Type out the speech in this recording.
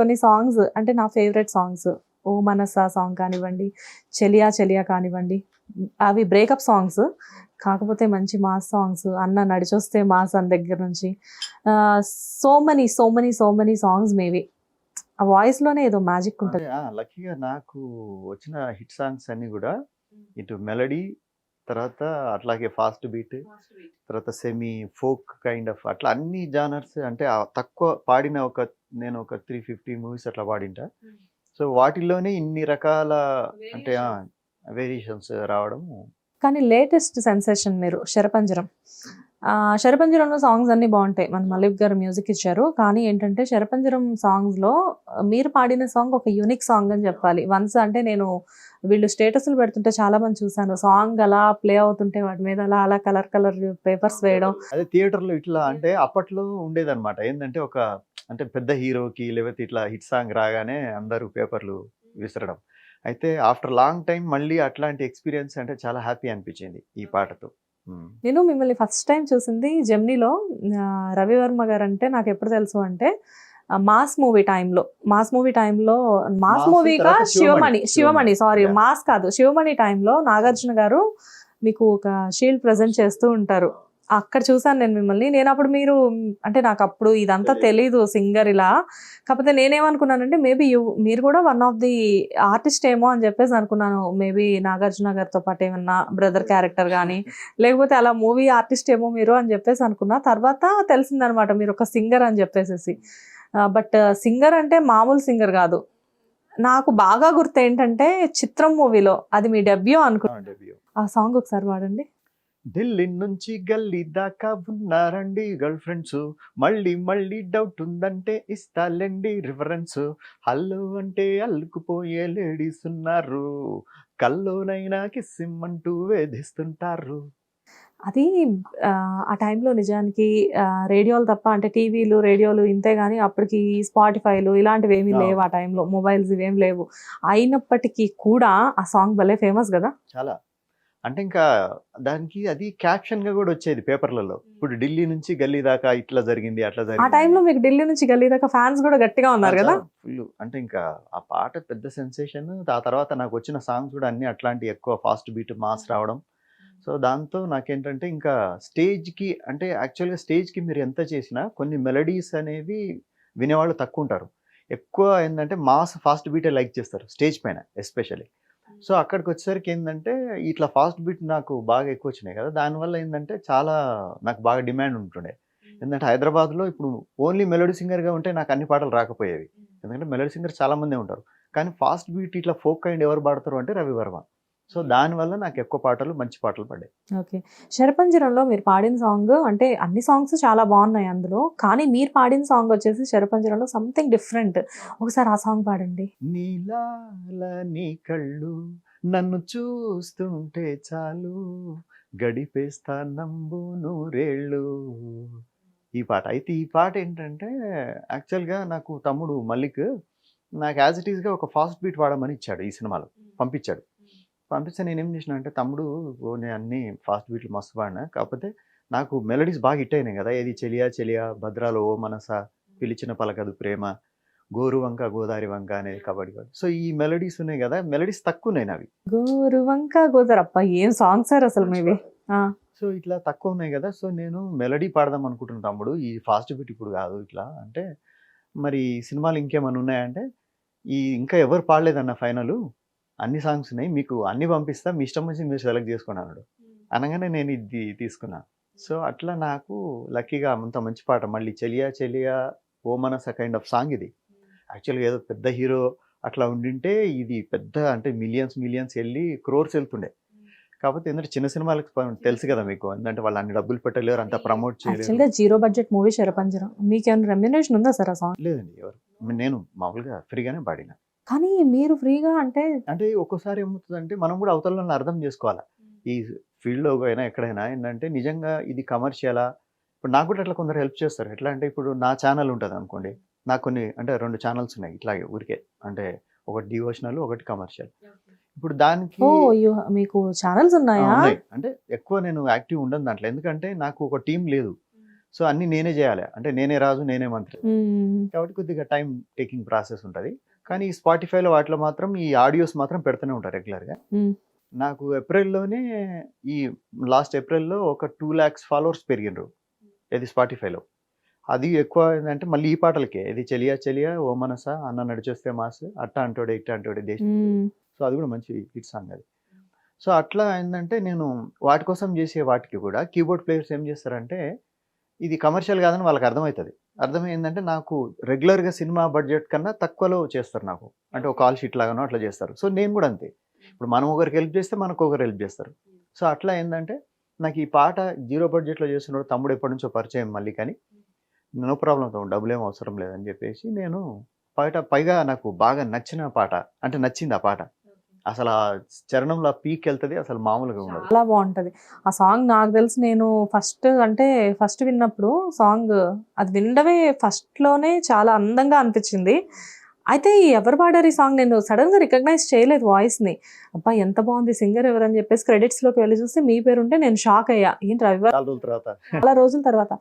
కొన్ని సాంగ్స్ అంటే నా ఫేవరెట్ సాంగ్స్ ఓ మనసా సాంగ్ కానివ్వండి చెలియా చెలియా కానివ్వండి అవి బ్రేకప్ సాంగ్స్ కాకపోతే మంచి మాస్ సాంగ్స్ అన్న నడిచొస్తే మాస్ అని దగ్గర నుంచి. So money so money so money songs maybe. ఆ వాయిస్లోనే ఏదో మ్యాజిక్ ఉంటుంది. లక్కీగా నాకు వచ్చిన హిట్ సాంగ్స్ అన్ని కూడా ఇటు మెలడీ తర్వాత అట్లాగే ఫాస్ట్ బీట్ తర్వాత సెమీ ఫోక్ కైండ్ ఆఫ్ అట్లా అన్ని జానర్స్ అంటే ఆ తక్కువ పాడిన ఒక నేను ఒక త్రీ ఫిఫ్టీ మూవీస్ అట్లా పాడింటా. సో వాటిల్లోనే ఇన్ని రకాల అంటే వేరియేషన్స్ రావడం కానీ లేటెస్ట్ సెన్సేషన్ మీరు శరపంజరం. ఆ, శరపంజరంలో సాంగ్స్ అన్ని బాగుంటాయి. మన మలిక్ గారు మ్యూజిక్ ఇచ్చారు. కానీ ఏంటంటే శరపంజరం సాంగ్స్లో ఆ, మీరు పాడిన సాంగ్ ఒక యూనిక్ సాంగ్ అని చెప్పాలి. వన్స్ అంటే నేను వీళ్ళు స్టేటస్లు పెడుతుంటే చాలా మంది చూసాను సాంగ్ అలా ప్లే అవుతుంటే వాటి మీద అలా అలా కలర్ కలర్ పేపర్స్ వేయడం. అదే థియేటర్లో ఇట్లా అంటే అప్పట్లో ఉండేదన్నమాట. ఏంటంటే ఒక అంటే పెద్ద హీరోకి లేకపోతే ఇట్లా హిట్ సాంగ్ రాగానే అందరూ పేపర్లు విసరడం. అయితే ఆఫ్టర్ లాంగ్ టైం మళ్ళీ అట్లాంటి ఎక్స్పీరియన్స్ అంటే చాలా హ్యాపీ అనిపించింది ఈ పాటతో. నేను మిమ్మల్ని ఫస్ట్ టైం చూసింది జెమ్నీలో. రవివర్మ గారు అంటే నాకు ఎప్పుడు తెలుసు అంటే మాస్ మూవీ టైంలో మాస్ మూవీ టైంలో మాస్ మాస్ మూవీగా శివమణి శివమణి. సారీ. మాస్ కాదు శివమణి టైంలో నాగార్జున గారు మీకు ఒక షీల్డ్ ప్రజెంట్ చేస్తూ ఉంటారు. అక్కడ చూసాను నేను మిమ్మల్ని నేను అప్పుడు మీరు అంటే నాకు అప్పుడు ఇదంతా తెలీదు. సింగర్ ఇలా. కాకపోతే నేనేమనుకున్నానంటే మేబీ యూ మీరు కూడా వన్ ఆఫ్ ది ఆర్టిస్ట్ ఏమో అని చెప్పేసి అనుకున్నాను. మేబీ నాగార్జున గారితో పాటు ఏమన్నా బ్రదర్ క్యారెక్టర్ కానీ లేకపోతే అలా మూవీ ఆర్టిస్ట్ ఏమో మీరు అని చెప్పేసి అనుకున్నా. తర్వాత తెలిసిందనమాట మీరు ఒక సింగర్ అని చెప్పేసి బట్ సింగర్ అంటే మామూలు సింగర్ కాదు. నాకు బాగా గుర్తు ఏంటంటే చిత్రం మూవీలో అది మీ డెబ్యూ అనుకు ఆ, debut. ఆ సాంగ్ ఒకసారి వాడండి. ఢిల్లీ నుంచి గల్లీ దాకా ఉన్నారండి గర్ల్ ఫ్రెండ్స్ మళ్ళీ మళ్ళీ డౌట్ ఉందంటే ఇస్తాలండి రిఫరెన్స్. హల్లు అంటే అల్లుకుపోయే లేడీస్ ఉన్నారు. కల్లోనైనా కిస్సిమ్మంటూ వేధిస్తుంటారు. అది ఆ, ఆ టైంలో నిజానికి ఆ, రేడియోలు తప్ప అంటే టీవీలు రేడియోలు ఇంతే కానీ అప్పటికి స్పాటిఫైలు ఇలాంటివి ఏమీ ఆ. లేవు ఆ టైంలో. మొబైల్స్ ఇవేం లేవు. అయినప్పటికీ కూడా ఆ సాంగ్ భలే ఫేమస్ కదా? చాలా. అంటే ఇంకా దానికి అది క్యాప్షన్గా కూడా వచ్చేది పేపర్లలో. ఇప్పుడు ఢిల్లీ నుంచి గల్లీ దాకా ఇట్లా జరిగింది అట్లా ఆ జరిగింది. టైంలో మీకు ఢిల్లీ నుంచి గల్లీ దాకా ఫ్యాన్స్ కూడా గట్టిగా ఉన్నారు కదా? ఫుల్ అంటే ఇంకా ఆ పాట పెద్ద సెన్సేషన్ ఆ తర్వాత నాకు వచ్చిన సాంగ్స్ కూడా అన్ని అట్లాంటి ఎక్కువ ఫాస్ట్ బీట్ మాస్ రావడం. సో దాంతో నాకేంటంటే ఇంకా స్టేజ్కి అంటే యాక్చువల్గా స్టేజ్కి మీరు ఎంత చేసినా కొన్ని మెలడీస్ అనేవి వినేవాళ్ళు తక్కువ ఉంటారు ఎక్కువ ఏంటంటే మాస్ ఫాస్ట్ బీటే లైక్ చేస్తారు స్టేజ్ పైన ఎస్పెషల్లీ. సో అక్కడికి వచ్చేసరికి ఏంటంటే ఇట్లా ఫాస్ట్ బీట్ నాకు బాగా ఎక్కువ వచ్చినాయి కదా దానివల్ల ఏంటంటే చాలా నాకు బాగా డిమాండ్ ఉంటుండే. ఎందుకంటే హైదరాబాద్లో ఇప్పుడు ఓన్లీ మెలోడీ సింగర్గా ఉంటే నాకు అన్ని పాటలు రాకపోయేవి. ఎందుకంటే మెలోడీ సింగర్ చాలా మందే ఉంటారు. కానీ ఫాస్ట్ బీట్ ఇట్లా ఫోక్ కైండ్ ఎవరు పాడతారు అంటే రవి వర్మ సో దానివల్ల నాకు ఎక్కువ పాటలు మంచి పాటలు పడ్డాయి. ఓకే. శరపంజరంలో మీరు పాడిన సాంగ్ అంటే అన్ని సాంగ్స్ చాలా బాగున్నాయి అందులో కానీ మీరు పాడిన సాంగ్ వచ్చేసి శరపంజరంలో సంథింగ్ డిఫరెంట్. ఒకసారి ఆ సాంగ్ పాడండి. నీలాల నీ కళ్ళు నన్ను చూస్తుంటే చాలు గడిపేస్తా నంబు నూరేళ్ళు. ఈ పాట అయితే ఈ పాట ఏంటంటే యాక్చువల్గా నాకు తమ్ముడు మల్లిక్ నాకు యాజ్ ఇట్ ఈస్గా ఒక ఫాస్ట్ బీట్ వాడమని ఇచ్చాడు ఈ సినిమాలో పంపించాడు. పంపిస్తే నేను ఏం చేసిన అంటే తమ్ముడు నేను అన్ని ఫాస్ట్ బీట్లు మస్తు పాడినా కాకపోతే నాకు మెలడీస్ బాగా హిట్ అయినాయి కదా. ఏది చెలియా చెలియా భద్రాలో ఓ మనస పిలిచిన పలకదు ప్రేమ గోరు వంక గోదావరి వంక అనేది కబడ్డీ సో ఈ మెలడీస్ ఉన్నాయి కదా మెలడీస్ తక్కువ ఉన్నాయి నావి. గోరు వంక గోదరప్ప ఏం సాంగ్ సార్ అసలు మీవి? సో ఇట్లా తక్కువ ఉన్నాయి కదా. సో నేను మెలడీ పాడదాం అనుకుంటున్నాను తమ్ముడు. ఈ ఫాస్ట్ బీట్ ఇప్పుడు కాదు ఇట్లా. అంటే మరి సినిమాలు ఇంకేమైనా ఉన్నాయంటే ఈ ఇంకా ఎవరు పాడలేదన్న ఫైనల్? అన్ని సాంగ్స్ ఉన్నాయి మీకు అన్ని పంపిస్తా మీ ఇష్టం వచ్చి మీరు సెలెక్ట్ చేసుకోండి అన్నాడు. అనగానే నేను ఇది తీసుకున్నా. సో అట్లా నాకు లక్కీగా అంత మంచి పాట మళ్ళీ చెలియా చెలియా ఓ మనస కైండ్ ఆఫ్ సాంగ్ ఇది. యాక్చువల్గా ఏదో పెద్ద హీరో అట్లా ఉండింటే ఇది పెద్ద అంటే మిలియన్స్ మిలియన్స్ వెళ్ళి క్రోర్స్ వెళ్తుండే. కాకపోతే ఏంటంటే చిన్న సినిమాలకు తెలుసు కదా మీకు ఎందుకంటే వాళ్ళు అన్ని డబ్బులు పెట్టలేరు అంత ప్రమోట్ చేయలేరు. యాక్చువల్గా జీరో బడ్జెట్ మూవీ శరపంజరం మీకేమైనా రెమ్యునేషన్ ఉందా సార్ ఆ సాంగ్ లేదండి ఎవరు. నేను మామూలుగా ఫ్రీగానే పాడిన. కానీ మీరు ఫ్రీగా అంటే అంటే ఒక్కోసారి ఏమవుతుందంటే మనం కూడా అవతల వాళ్ళని అర్థం చేసుకోవాలి. ఈ ఫీల్డ్లో అయినా ఎక్కడైనా ఏంటంటే నిజంగా ఇది కమర్షియలా? ఇప్పుడు నాకు కూడా అట్లా కొందరు హెల్ప్ చేస్తారు. ఎట్లా అంటే ఇప్పుడు నా ఛానల్ ఉంటుంది అనుకోండి. నాకు కొన్ని అంటే రెండు ఛానల్స్ ఉన్నాయి ఇట్లాగే ఊరికే. అంటే ఒకటి డివోషనల్ ఒకటి కమర్షియల్. ఇప్పుడు దానికి మీకు ఛానల్స్ ఉన్నాయా? అంటే ఎక్కువ నేను యాక్టివ్ ఉండను దాంట్లో. ఎందుకంటే నాకు ఒక టీం లేదు. సో అన్ని నేనే చేయాలి. అంటే నేనే రాజు నేనే మంత్రి. కాబట్టి కొద్దిగా టైం టేకింగ్ ప్రాసెస్ ఉంటుంది. కానీ ఈ స్పాటిఫైలో వాటిలో మాత్రం ఈ ఆడియోస్ మాత్రం పెడుతూనే ఉంటారు రెగ్యులర్గా. నాకు ఏప్రిల్లోనే ఈ లాస్ట్ ఏప్రిల్లో ఒక టూ ల్యాక్స్ ఫాలోవర్స్ పెరిగినరు ఇది స్పాటిఫైలో. అది ఎక్కువ ఏంటంటే మళ్ళీ ఈ పాటలకే. ఇది చెలియా చెలియా ఓ మనస అన్న నడిచొస్తే మాస్ అట్ట అంటోడే ఇట్ట అంటోడే దేశ. సో అది కూడా మంచి హిట్ సాంగ్ అది. సో అట్లా ఏంటంటే నేను వాటి కోసం చేసే వాటికి కూడా కీబోర్డ్ ప్లేయర్స్ ఏం చేస్తారంటే ఇది కమర్షియల్ కాదని వాళ్ళకి అర్థమవుతుంది. అర్థమైందంటే నాకు రెగ్యులర్గా సినిమా బడ్జెట్ కన్నా తక్కువలో చేస్తారు నాకు. అంటే ఒక కాల్ షీట్ లాగానో అట్లా చేస్తారు. సో నేను కూడా అంతే. ఇప్పుడు మనం ఒకరికి హెల్ప్ చేస్తే మనకు ఒకరు హెల్ప్ చేస్తారు. సో అట్లా ఏంటంటే నాకు ఈ పాట జీరో బడ్జెట్లో చేస్తున్నాడు తమ్ముడు ఎప్పటి నుంచో పరిచయం మళ్ళీ కానీ నో ప్రాబ్లం తమ్ముడు డబ్బులు ఏం అవసరం లేదని చెప్పేసి నేను పాట పైగా నాకు బాగా నచ్చిన పాట అంటే నచ్చింది ఆ పాట. అసలు ఆ చరణంలో పీక్ వెళ్తుంది అసలు మామూలుగా ఉండదు. చాలా బాగుంటది. ఆ సాంగ్ నాకు తెలిసి నేను ఫస్ట్ అంటే ఫస్ట్ విన్నప్పుడు సాంగ్ అది వినడమే ఫస్ట్లోనే చాలా అందంగా అనిపించింది. అయితే ఈ ఎవరు పాడారు ఈ సాంగ్ నేను సడన్గా రికగ్నైజ్ చేయలేదు వాయిస్ని. అబ్బా ఎంత బాగుంది సింగర్ ఎవరని చెప్పేసి క్రెడిట్స్లోకి వెళ్ళి చూస్తే మీ పేరు ఉంటే నేను షాక్ అయ్యా. ఏంటి రవివారం చాలా రోజుల తర్వాత. చాలా రోజుల తర్వాత.